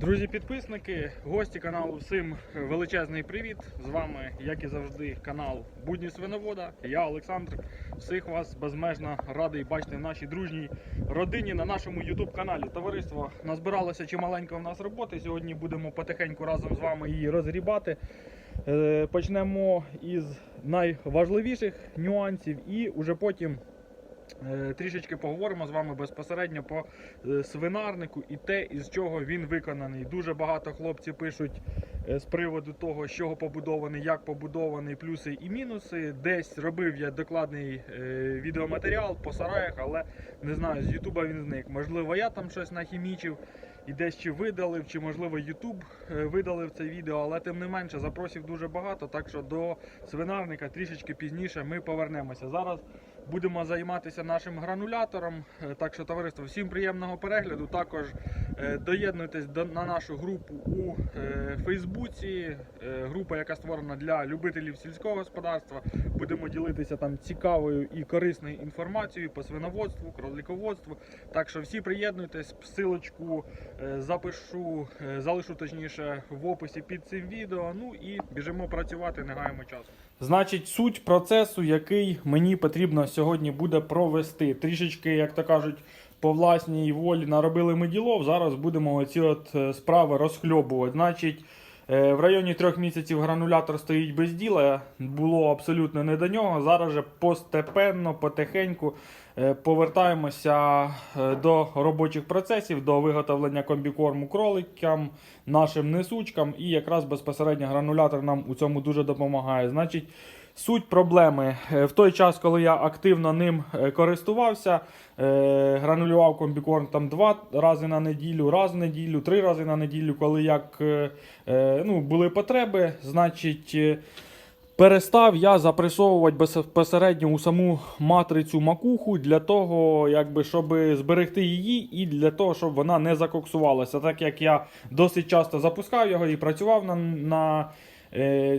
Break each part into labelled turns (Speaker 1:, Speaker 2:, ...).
Speaker 1: Друзі-підписники, гості каналу, всім величезний привіт. З вами, як і завжди, канал Будні Свиновода. Я Олександр. Всіх вас безмежно радий бачити в нашій дружній родині на нашому YouTube каналі. Товариство назбиралося чималенько в нас роботи. Сьогодні будемо потихеньку разом з вами її розгрібати. Е, Почнемо із найважливіших нюансів і уже потім. Е, Трішечки поговоримо з вами безпосередньо по е, свинарнику і те, із чого він виконаний. Дуже багато хлопців пишуть е, з приводу того, з чого побудований, як побудований, плюси і мінуси. Десь робив я докладний відеоматеріал по сараях, але не знаю, з Ютуба він зник. Можливо, я там щось нахімічив і десь чи видалив, чи можливо Ютуб видалив це відео, але тим не менше запросів дуже багато. Так що до свинарника трішечки пізніше ми повернемося. Зараз будемо займатися нашим гранулятором. Е, Так що, товариство, всім приємного перегляду. Також е, доєднуйтесь до, на нашу групу у е, Фейсбуці. Група, яка створена для любителів сільського господарства. Будемо ділитися там цікавою і корисною інформацією по свиноводству, кролиководству. Так що всі приєднуйтесь, силочку запишу, залишу точніше в описі під цим відео. Ну і біжимо працювати, не гаємо часу. Значить, суть процесу, який мені потрібно сьогодні буде провести. Трішечки, як то кажуть, по власній волі наробили ми ділов. Зараз будемо оці от е, справи розхльобувати. Значить, в районі трьох місяців гранулятор стоїть без діла. Було абсолютно не до нього. Зараз же постепенно, потихеньку е, повертаємося е, до робочих процесів, до виготовлення комбікорму кроликам, нашим несучкам. І якраз безпосередньо гранулятор нам у цьому дуже допомагає. Значить, Суть проблеми Е, в той час, коли я активно ним е, користувався, е, гранулював комбікорм там два рази на неділю, раз в неділю, три рази на неділю, коли як ну, були потреби, значить. Перестав я запресовувати безпосередньо у саму матрицю макуху для того, якби, щоб зберегти її, і для того, щоб вона не закоксувалася. Так як я досить часто запускав його і працював на, на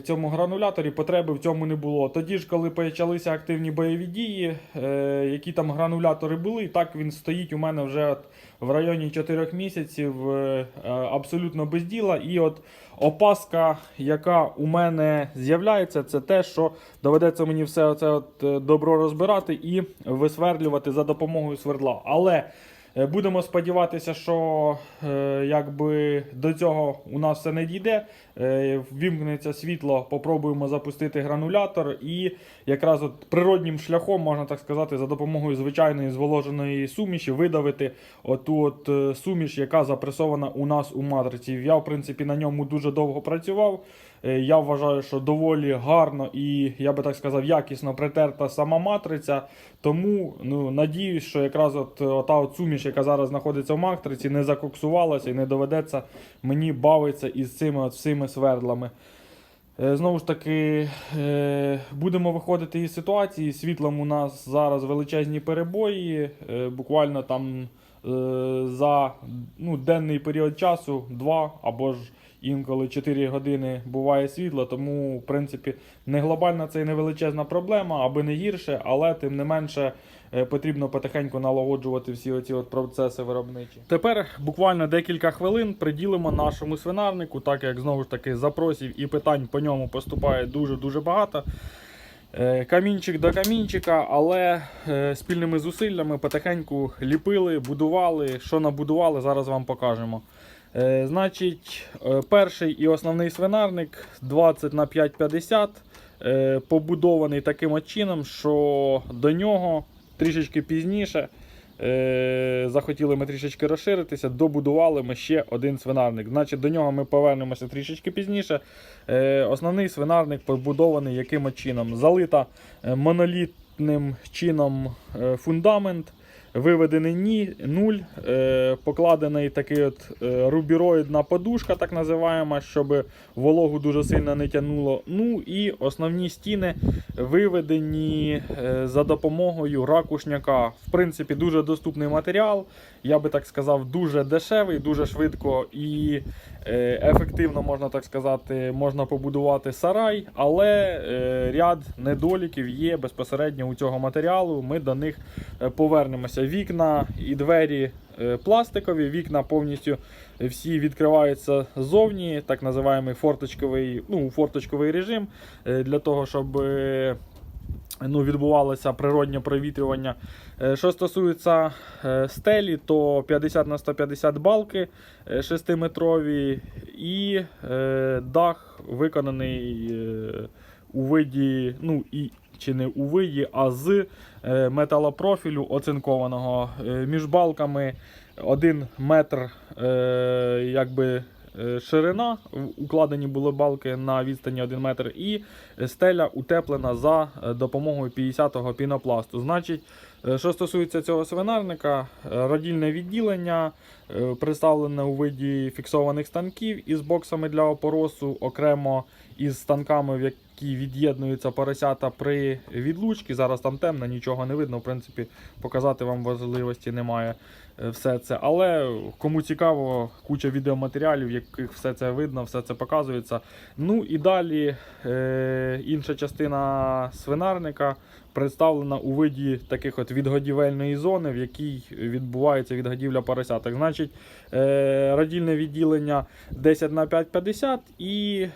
Speaker 1: цьому грануляторі, потреби в цьому не було. Тоді ж, коли почалися активні бойові дії, е, які там гранулятори були, так він стоїть у мене вже в районі 4 місяців е, е, абсолютно без діла. І от опаска, яка у мене з'являється, це те, що доведеться мені все це е, добро розбирати і висверлювати за допомогою свердла. Але е, будемо сподіватися, що е, якби до цього у нас все не дійде. Е, ввімкнеться світло, попробуємо запустити гранулятор, і якраз от природнім шляхом, можна так сказати, за допомогою звичайної зволоженої суміші видавити оту от е, суміш, яка запресована у нас у матриці. Я, в принципі, на ньому дуже довго працював. Е, Я вважаю, що доволі гарно і, я би так сказав, якісно притерта сама матриця. Тому ну, надіюсь, що якраз от, ота от суміш, яка зараз знаходиться в матриці, не закоксувалася і не доведеться мені бавитися із цими от всіми свердлами. Е, Знову ж таки, е, будемо виходити із ситуації. Світлом у нас зараз величезні перебої. е, Буквально там е, за ну, денний період часу, 2 або ж інколи 4 години буває світло, тому, в принципі, не глобальна це і не величезна проблема, аби не гірше, але тим не менше е, потрібно потихеньку налагоджувати всі оці от процеси виробничі. Тепер буквально декілька хвилин приділимо нашому свинарнику, так як знову ж таки запросів і питань по ньому поступає дуже-дуже багато. Е, Камінчик до камінчика, але е, спільними зусиллями потихеньку ліпили, будували. Що набудували, зараз вам покажемо. Е, Значить, е, перший і основний свинарник 20 на 5,50 е, побудований таким чином, що до нього трішечки пізніше захотіли ми трішечки розширитися, добудували ми ще один свинарник. Значить, до нього ми повернемося трішечки пізніше. Основний свинарник побудований яким чином? Залита монолітним чином фундамент. Виведений ні, нуль, е, покладений такий от е, рубіроїдна подушка, так називаємо, щоб вологу дуже сильно не тягнуло. Ну і основні стіни виведені е, за допомогою ракушняка. В принципі, дуже доступний матеріал. Я би так сказав, дуже дешевий, дуже швидко і е, ефективно, можна так сказати, можна побудувати сарай, але е, ряд недоліків є безпосередньо у цього матеріалу. Ми до них е, повернемося. Вікна і двері пластикові, вікна повністю всі відкриваються ззовні, так називаємо форточковий, ну, форточковий режим, для того, щоб. Ну, відбувалося природнє провітрювання. Е, Що стосується е, стелі, то 50 на 150 балки 6-метрові і е, дах виконаний у виді, ну і чи не у виді, а з металопрофілю оцинкованого. Між балками 1 метр якби, ширина. В- Укладені були балки на відстані 1 метр, і стеля утеплена за е, допомогою 50-го пінопласту. Значить, е, що стосується цього свинарника, е, родільне відділення е, представлене у виді фіксованих станків із боксами для опоросу, окремо із станками, в які від'єднуються поросята при відлучці. Зараз там темно, нічого не видно. В принципі, показати вам важливості немає е, все це. Але кому цікаво, куча відеоматеріалів, в яких все це видно, все це показується. Ну і далі е, інша частина свинарника представлена у виді таких от відгодівельної зони, в якій відбувається відгодівля поросяток. Значить, е, родільне відділення 10 на 5,50 і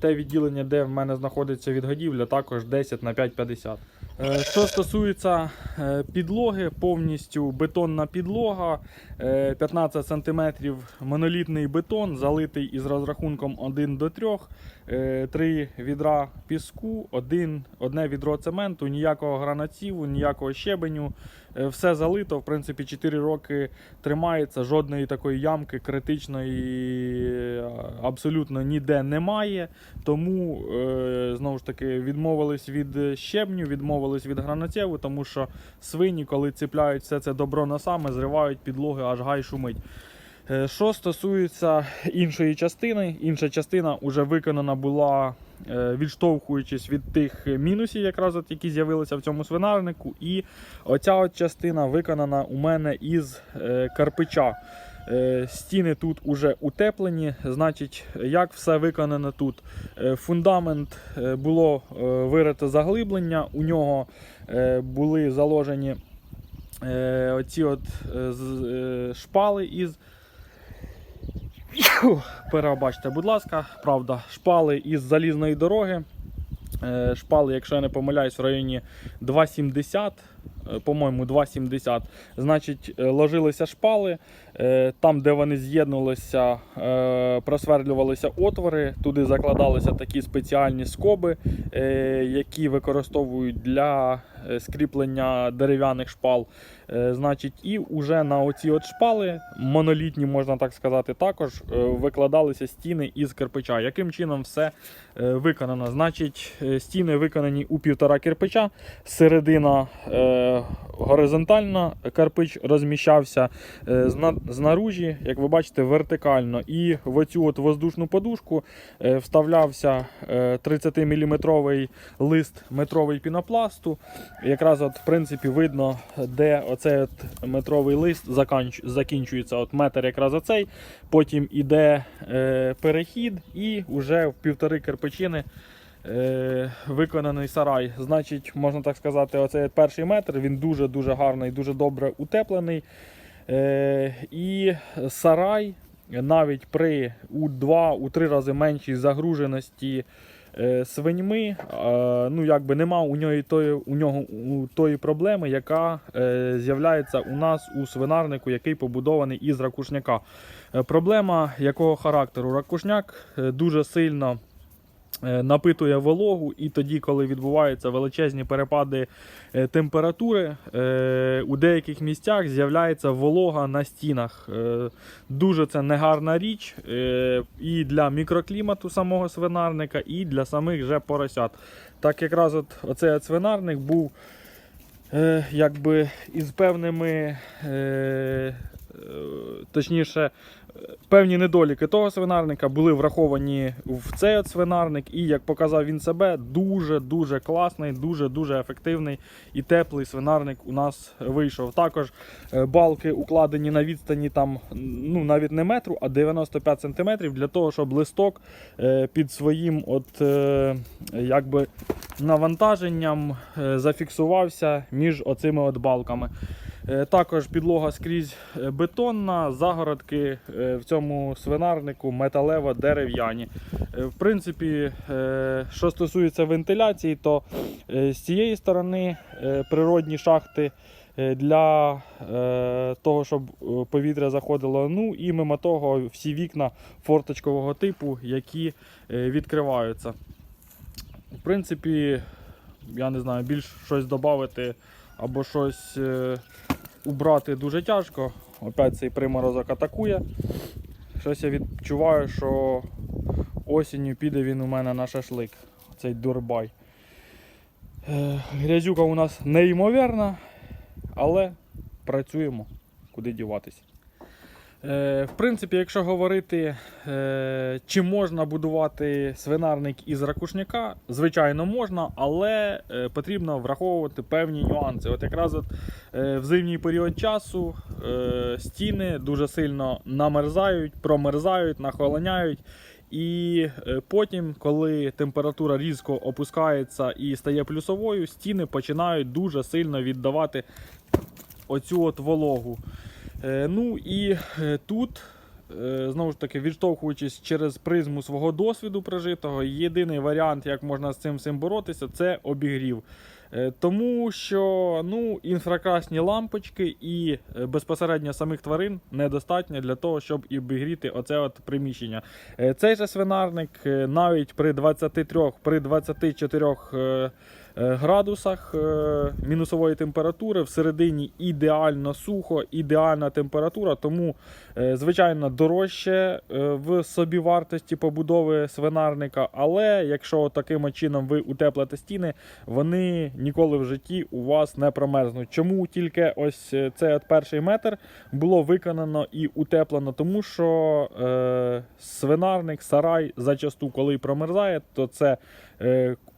Speaker 1: те відділення, де в мене знаходиться відгодівля, також 10 на 5,50. Е, Що стосується е, підлоги, повністю бетонна підлога, е, 15 см монолітний бетон, залитий із розрахунком 1 до 3, е, 3 відра піску, один, одне відро цементу, ніякого гранатіву, ніякого щебеню. Е, Все залито, в принципі, 4 роки тримається, жодної такої ямки критичної е, абсолютно ніде немає. Тому е, знову ж таки відмовились від щебню, відмовились від гранатєву, тому що свині, коли ціпляють все це добро на саме, зривають підлоги, аж гай шумить. Е, Що стосується іншої частини, інша частина вже виконана була е, відштовхуючись від тих мінусів, якраз от, які з'явилися в цьому свинарнику. І оця от частина виконана у мене із е, карпича. Стіни тут уже утеплені. Значить, як все виконано тут. Фундамент було вирите заглиблення, у нього були заложені оці от шпали із. Перебачте, будь ласка, правда, шпали із залізної дороги. Е, Шпали, якщо я не помиляюсь, в районі 2,70, е, по-моєму, 2,70. Значить, е, ложилися шпали. Там, де вони з'єднувалися, е, просверлювалися отвори, туди закладалися такі спеціальні скоби, які використовують для скріплення дерев'яних шпал. Е, Значить, і вже на оці от шпали, монолітні, можна так сказати, також е, викладалися стіни із кирпича. Яким чином все е, виконано? Значить, е, стіни виконані у півтора кирпича, середина е, горизонтальна, кирпич розміщався е, знаружі, як ви бачите, вертикально. І в оцю от воздушну подушку е, вставлявся 30-мм лист метровий пінопласту. Якраз от, в принципі, видно, де оцей от метровий лист закінчується. От метр якраз оцей. Потім іде е, перехід і вже в півтори кирпичини е, виконаний сарай. Значить, можна так сказати, оцей перший метр він дуже-дуже гарний, дуже добре утеплений. Е, і сарай навіть при у 2-3 рази меншій загруженості свиньми, е, ну якби нема у нього тої, у нього у тої проблеми, яка е, з'являється у нас у свинарнику, який побудований із ракушняка. Е, проблема якого характеру? Ракушняк е, дуже сильно е, напитує вологу, і тоді, коли відбуваються величезні перепади е, температури, е, у деяких місцях з'являється волога на стінах. Е, Дуже це негарна річ е, і для мікроклімату самого свинарника, і для самих же поросят. Так якраз от оцей свинарник був е, якби із певними е, точніше, е, певні недоліки того свинарника були враховані в цей от свинарник, і як показав він себе, дуже-дуже класний, дуже-дуже ефективний і теплий свинарник у нас вийшов. Також е, балки укладені на відстані там, ну навіть не метру, а 95 см для того, щоб листок е, під своїм от, е, якби навантаженням зафіксувався між оцими от балками. Е, Також підлога скрізь е, бетонна, загородки е, в цьому свинарнику металево-дерев'яні. Е, В принципі, що стосується вентиляції, то з цієї сторони природні шахти для того, щоб повітря заходило. Ну і мимо того всі вікна форточкового типу, які відкриваються. В принципі, я не знаю, більш щось додати або щось убрати дуже тяжко. Опять цей приморозок атакує. Щось я відчуваю, що осінню піде він у мене на шашлик. Цей дурбай. Е, Грязюка у нас неймовірна, але працюємо, куди діватися. Е, в принципі, якщо говорити, е, чи можна будувати свинарник із ракушняка, звичайно можна, але е, потрібно враховувати певні нюанси. От якраз от, в зимній період часу стіни дуже сильно намерзають, промерзають, нахолоняють. І потім, коли температура різко опускається і стає плюсовою, стіни починають дуже сильно віддавати оцю от вологу. Е, Ну і е, тут, е, знову ж таки, відштовхуючись через призму свого досвіду прожитого, єдиний варіант, як можна з цим всім боротися, це обігрів. Тому що ну, інфракрасні лампочки і безпосередньо самих тварин недостатньо для того, щоб обігріти оце от приміщення. Цей же свинарник навіть при 23, при 24 е, е, градусах е, мінусової температури всередині ідеально сухо, ідеальна температура, тому, е, звичайно, дорожче е, в собівартості побудови свинарника. Але якщо таким чином ви утеплите стіни, вони ніколи в житті у вас не промерзнуть. Чому тільки ось е, цей от перший метр було виконано і утеплено? Тому що е, свинарник, сарай зачасту, коли промерзає, то це е,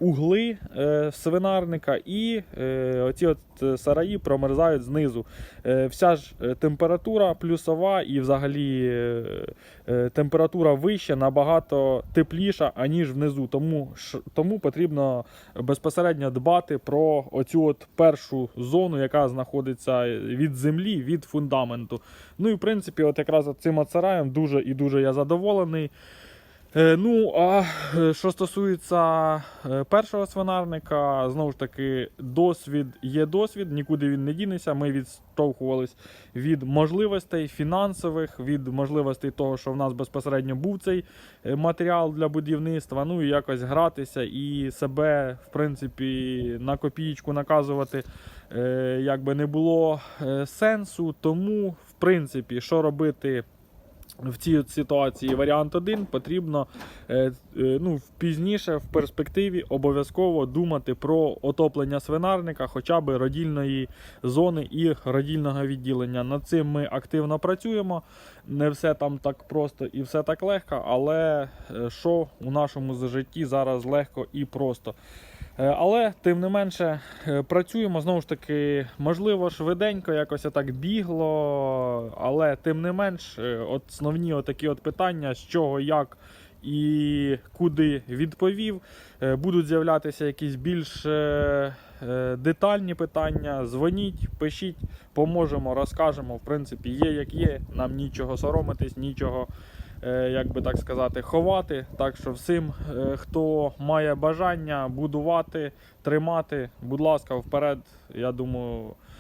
Speaker 1: угли е, свинарника і е, оці от е, сараї промерзають знизу. Е, вся ж е, температура плюсова і взагалі е, е, температура вища набагато тепліша, аніж внизу. Тому, тому потрібно безпосередньо дбати про оцю от першу зону, яка знаходиться від землі, від фундаменту. Ну і в принципі, от якраз цим сараєм дуже і дуже я задоволений. Е, Ну, а е, що стосується е, першого свинарника, знову ж таки, досвід є досвід, нікуди він не дінеться. Ми відштовхувались від можливостей фінансових, від можливостей того, що в нас безпосередньо був цей матеріал для будівництва. Ну і якось гратися і себе, в принципі, на копієчку наказувати якби не було сенсу. Тому, в принципі, що робити в цій ситуації варіант один потрібно е, е, ну, пізніше в перспективі обов'язково думати про отоплення свинарника, хоча б родільної зони і родільного відділення. Над цим ми активно працюємо. Не все там так просто і все так легко, але е, що у нашому житті зараз легко і просто. Е, Але тим не менше е, працюємо знову ж таки, можливо, швиденько, якось так бігло, але тим не менш, е, основні отакі от питання, з чого, як і куди відповів. Будуть з'являтися якісь більш детальні питання. Дзвоніть, пишіть, поможемо, розкажемо. В принципі, є як є, нам нічого соромитись, нічого як би так сказати, ховати. Так що всім, е, хто має бажання будувати, тримати, будь ласка, вперед. Я думаю, е,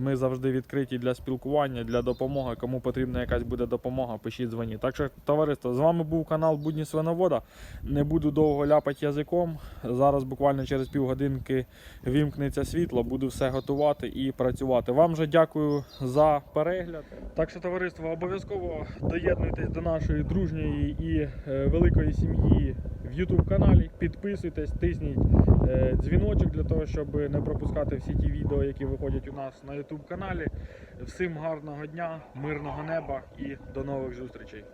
Speaker 1: ми завжди відкриті для спілкування, для допомоги. Кому потрібна якась буде допомога, пишіть дзвоніть. Так що, товариство, з вами був канал Будні Свиновода. Не буду довго ляпати язиком. Зараз буквально через півгодинки вімкнеться світло, буду все готувати і працювати. Вам же дякую за перегляд. Так що, товариство, обов'язково доєднуйтесь до нашої дружньої і е, великої сім'ї в YouTube каналі. Підписуйтесь, тисніть е, дзвіночок для того, щоб не пропускати всі ті відео, які виходять у нас на YouTube каналі. Всім гарного дня, мирного неба і до нових зустрічей.